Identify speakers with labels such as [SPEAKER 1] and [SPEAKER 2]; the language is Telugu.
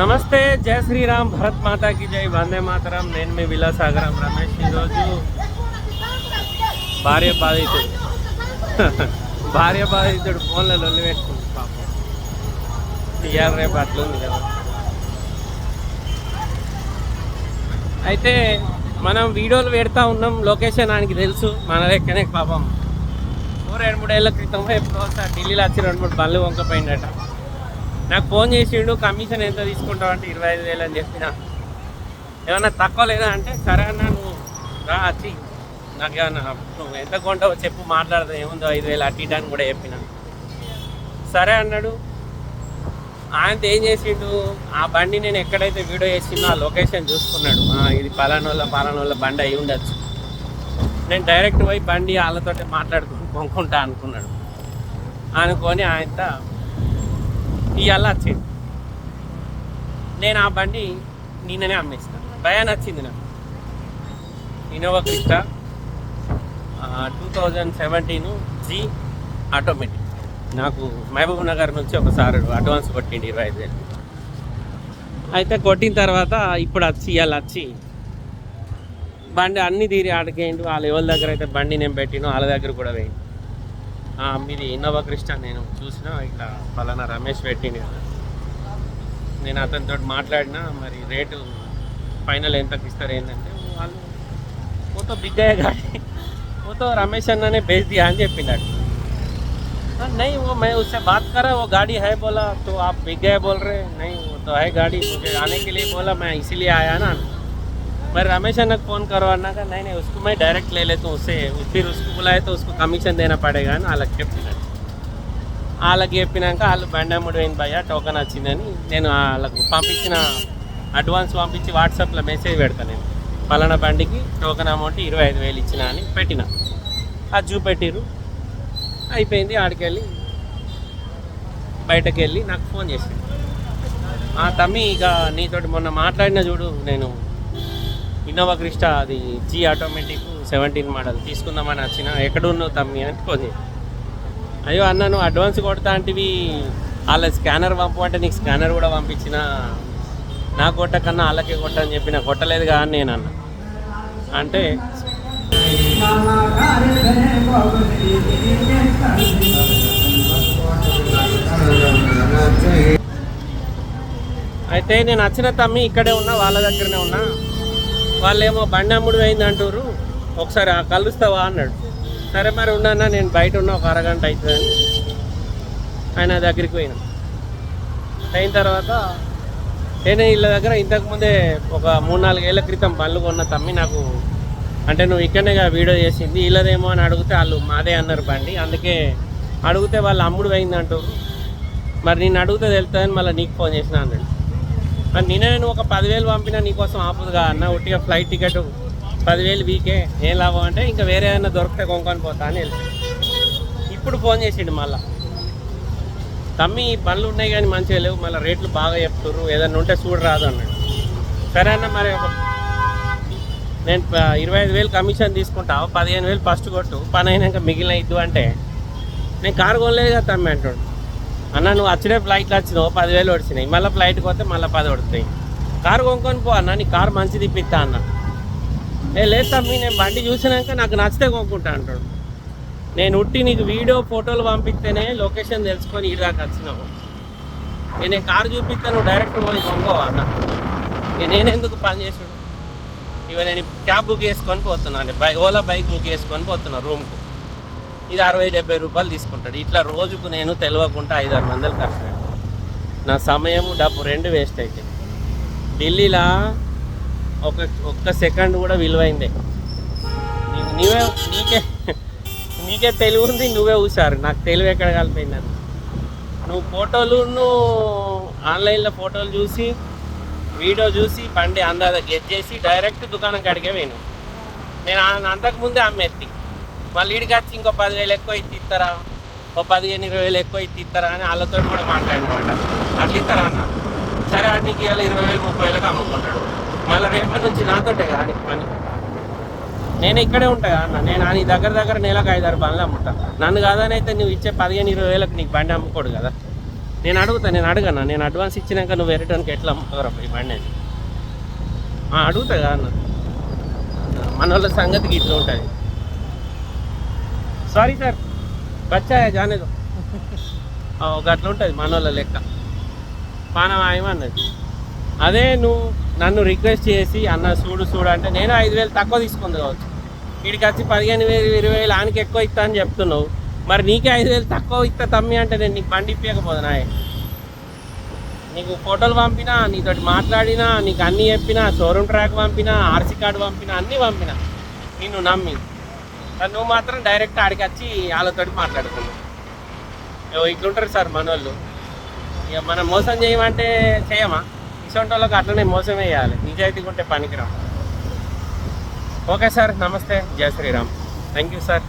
[SPEAKER 1] నమస్తే జయ శ్రీరామ్ భరత్ మాతాకి జై వందే మాతరం నేను మీ విలాసాగరం రమేష్ ఈరోజు భార్య బాధితుడు భార్య బాధితుడు ఫోన్లో లొల్లి పెట్టుకుంది పాపం ఇవాళ రేపు అట్లుంది కదా అయితే మనం వీడియోలు పెడతా ఉన్నాం లొకేషన్ ఆయనకి తెలుసు మన లెక్కనే పాపం. ఓ రెండు మూడేళ్ళ క్రితం ఎప్పుడో ఒకసారి ఢిల్లీలో వచ్చి రెండు మూడు బండ్లు వంకపోయిందట నాకు ఫోన్ చేసిండు కమిషన్ ఎంత తీసుకుంటావు అంటే ఇరవై ఐదు వేలు అని చెప్పిన. ఏమన్నా తక్కువ లేదా అంటే సరే అన్న నువ్వు రా వచ్చి నాకు ఏమన్నా నువ్వు ఎంత కొంటావు చెప్పు మాట్లాడదా ఏముందో ఐదు వేలు అటు ఇటు అని కూడా చెప్పిన. సరే అన్నాడు. ఆయనతో ఏం చేసిండు ఆ బండి నేను ఎక్కడైతే వీడియో చేసిందో ఆ లొకేషన్ చూసుకున్నాడు. ఇది పలానోళ్ళ పలానోళ్ళ బండి అయి ఉండొచ్చు. నేను డైరెక్ట్ పోయి బండి వాళ్ళతో మాట్లాడుకుని కొనుక్కుంటా అనుకున్నాడు. అనుకొని ఆయనతో ఇవాళ వచ్చింది. నేను ఆ బండి నిన్ననే అమ్మేస్తాను భయా నచ్చింది నాకు. Innova Crysta two thousand seventeen G automatic నాకు మహబూబ్ నగర్ నుంచి ఒకసారి అడ్వాన్స్ కొట్టిండి ఇరవై ఐదు వేలు. అయితే కొట్టిన తర్వాత ఇప్పుడు వచ్చి ఇవాళ వచ్చి బండి అన్ని తీరి ఆడికేయండి వాళ్ళ ఎవరి దగ్గర అయితే బండి నేను పెట్టినో వాళ్ళ దగ్గర కూడా వేయండి మీది ఇన్నోవా క్రిస్టా నేను చూసిన ఇట్లా పలానా రమేష్ పెట్టింది కదా నేను అతనితో మాట్లాడినా మరి రేటు ఫైనల్ ఎంతకి ఇస్తారు ఏంటంటే వాళ్ళు वो तो बिक गया गाड़ी वो तो रमेश अन्ना ने भेज दिया అని చెప్పిండట हाँ, नहीं वो मैं उससे बात करा वो गाड़ी है बोला तो आप बिक गए बोल रहे नहीं वो तो है गाड़ी मुझे आने के लिए बोला मैं इसीलिए आया ना मैं रमेश अन्ना को फ़ोन करो अन्ना का नहीं नहीं उसको मैं डायरेक्ट ले लेता हूँ उससे फिर उसको बुलाए तो उसको कमीशन देना पड़ेगा అని వాళ్ళకి చెప్పినాడు వాళ్ళకి చెప్పినాక వాళ్ళు బండి అమ్ముడు పోయింది భయ్య టోకెన్ వచ్చిందని నేను వాళ్ళకు పంపించిన అడ్వాన్స్ పంపించి వాట్సాప్లో మెసేజ్ పెడతాను నేను పలానా బండికి టోకెన్ అమౌంట్ ఇరవై ఐదు వేలు ఇచ్చిన అని పెట్టిన అది చూపెట్టిరు అయిపోయింది ఆడికి వెళ్ళి బయటకు వెళ్ళి నాకు ఫోన్ చేసింది ఆ తమ్మి ఇక నీతోటి మొన్న మాట్లాడిన చూడు నేను ఇన్నోవా క్రిస్టా అది జీ ఆటోమేటిక్ సెవెంటీన్ మోడల్ తీసుకుందామని వచ్చిన. ఎక్కడున్నావు తమ్మి అని ఫోన్ అయ్యో అన్నాను నువ్వు అడ్వాన్స్ కొడతా అంటివి. వాళ్ళ స్కానర్ పంపు అంటే నీకు స్కానర్ కూడా పంపించిన. నా కొట్ట కన్నా వాళ్ళకే కొట్ట అని చెప్పిన. కొట్టలేదు కానీ నేను అన్న. అంటే అయితే నేను వచ్చిన తమ్మి ఇక్కడే ఉన్నా వాళ్ళ దగ్గరనే ఉన్నా. వాళ్ళేమో బండి అమ్ముడు అయింది అంటారు ఒకసారి కలుస్తావా అన్నాడు. సరే మరి ఉండన్నా నేను బయట ఉన్నా ఒక అరగంట అవుతుందని ఆయన దగ్గరికి పోయినా. అయిన తర్వాత నేను వీళ్ళ దగ్గర ఇంతకుముందే ఒక మూడు నాలుగేళ్ళ క్రితం పళ్ళు కొన్న తమ్మి నాకు అంటే నువ్వు ఇక్కడనే వీడియో చేసింది వీళ్ళదేమో అని అడిగితే వాళ్ళు మాదే అన్నారు బండి. అందుకే అడిగితే వాళ్ళు అమ్ముడు పోయిందంటారు మరి నేను అడిగితే తెలుస్తుందని మళ్ళీ నీకు ఫోన్ చేసిన అన్నాడు. నిన్న నేను ఒక పదివేలు పంపినా నీకోసం ఆపుదుగా అన్న ఒట్టిగా ఫ్లైట్ టికెట్ పదివేలు వీకే. ఏం లాభం అంటే ఇంకా వేరే ఏమైనా దొరికితే కొనుక్కొని పోతా అని వెళ్ళి ఇప్పుడు ఫోన్ చేసిండు మళ్ళా. తమ్మి ఈ బండ్లు ఉన్నాయి కానీ మంచిగా లేవు మళ్ళీ రేట్లు బాగా చెప్తుర్రు ఏదన్నా ఉంటే చూడరాదు అన్నాడు. సరే అన్న మరి నేను ఇరవై ఐదు వేలు కమిషన్ తీసుకుంటావు పదిహేను వేలు ఫస్ట్ కొట్టు పని అయినాక మిగిలిన ఇద్దు అంటే. నేను కారు కొనలేదు కదా తమ్మి అంటాడు. అన్న నువ్వు వచ్చినే ఫ్లైట్లో వచ్చినావు పదివేలు వచ్చినాయి మళ్ళీ ఫ్లైట్కి పోతే మళ్ళీ పది పడుతాయి కారు కొనుక్కొని పో అన్న నీ కారు మంచిది ఇప్పిస్తా అన్న. ఏ లేదు తమ్మి నేను బండి చూసినాక నాకు నచ్చితే కొనుక్కుంటా అంటాడు. నేను ఉట్టి నీకు వీడియో ఫోటోలు పంపిస్తేనే లొకేషన్ తెలుసుకొని ఈ దాకా వచ్చినావు. నేను కారు చూపిస్తాను నువ్వు డైరెక్ట్ పోయి కొనుక్కోవా అన్న. నేనెందుకు పని చేసాడు ఇవ నేను క్యాబ్ బుక్ చేసుకొని పోతున్నాను బై ఓలా బైక్ బుక్ చేసుకొని పోతున్నా రూమ్కు. ఇది అరవై డెబ్బై రూపాయలు తీసుకుంటాడు. ఇట్లా రోజుకు నేను తెలియకుండా ఐదు ఆరు వందలు ఖర్చు నా సమయం డబ్బు రెండు వేస్ట్ అయితే. ఢిల్లీలో ఒక ఒక్క సెకండ్ కూడా విలువైందే. నీవే నీకే నీకే తెలివి ఉంది నువ్వే చూసారు. నాకు తెలివి ఎక్కడ కలిపోయిందని నువ్వు ఫోటోలు నువ్వు ఆన్లైన్లో ఫోటోలు చూసి వీడియో చూసి బండి అందాద గెట్ చేసి డైరెక్ట్ దుకాణం కడిగే పోయినా నేను అంతకుముందే అమ్మేత్తి మళ్ళీ ఈడికి వచ్చి ఇంకో పదివేలు ఎక్కువ ఇచ్చి ఇస్తారా? ఓ పదిహేను ఇరవై వేలు ఎక్కువ ఇచ్చి ఇస్తారా అని వాళ్ళతో కూడా మాట్లాడమాట అట్లా ఇస్తారా అన్న? సరే అన్నికి ఇవాళ ఇరవై వేలు ముప్పై వేలకు అమ్ముకుంటాడు. మళ్ళీ రేపటి నుంచి నాతోటే కదా పని? నేను ఇక్కడే ఉంటా అన్న. నేను నీ దగ్గర దగ్గర నెలకు ఐదారు బండ్లు అమ్ముతా. నన్ను కాదని అయితే నువ్వు ఇచ్చే పదిహేను ఇరవై వేలకు నీకు బండి అమ్ముకోడు కదా. నేను అడుగుతా నేను అడగన్నా నేను అడ్వాన్స్ ఇచ్చినాక నువ్వు వేరేటానికి ఎట్లా అమ్ముతారా ఈ బండి అని అడుగుతా కదా అన్న. మన వాళ్ళ సంగతికి ఇట్లా ఉంటుంది. సారీ సార్ బచ్చాయా జానేదో ఒక అట్లా ఉంటుంది మన వాళ్ళ లెక్క. పానం ఆయమన్నది అదే నువ్వు నన్ను రిక్వెస్ట్ చేసి అన్న చూడు చూడు అంటే నేను ఐదు వేలు తక్కువ తీసుకుంది కావచ్చు. వీడికి వచ్చి పదిహేను వేలు ఇరవై వేలు ఆయనకి ఎక్కువ ఇస్తా అని చెప్తున్నావు. మరి నీకే ఐదు వేలు తక్కువ ఇస్తా తమ్మి అంటే నేను నీకు బండి ఇప్పకపోదు నాయ నీకు ఫోటోలు పంపినా నీతోటి మాట్లాడినా నీకు అన్నీ చెప్పినా షోరూమ్ ట్రాక్ పంపినా ఆర్సీ కార్డు పంపినా అన్నీ పంపినా. నిన్ను నమ్మి. నువ్వు మాత్రం డైరెక్ట్ ఆడికి వచ్చి వాళ్ళతోటి మాట్లాడుకున్నావు ఇట్లుంటారు సార్ మనోళ్ళు. ఇక మనం మోసం చేయమంటే చేయమా? ఇసొంటి వాళ్ళకి అట్లనే మోసం వేయాలి నిజాయితీగా ఉంటే పనికిరాం ఓకే సార్ నమస్తే. జయ శ్రీరామ్. Thank you sir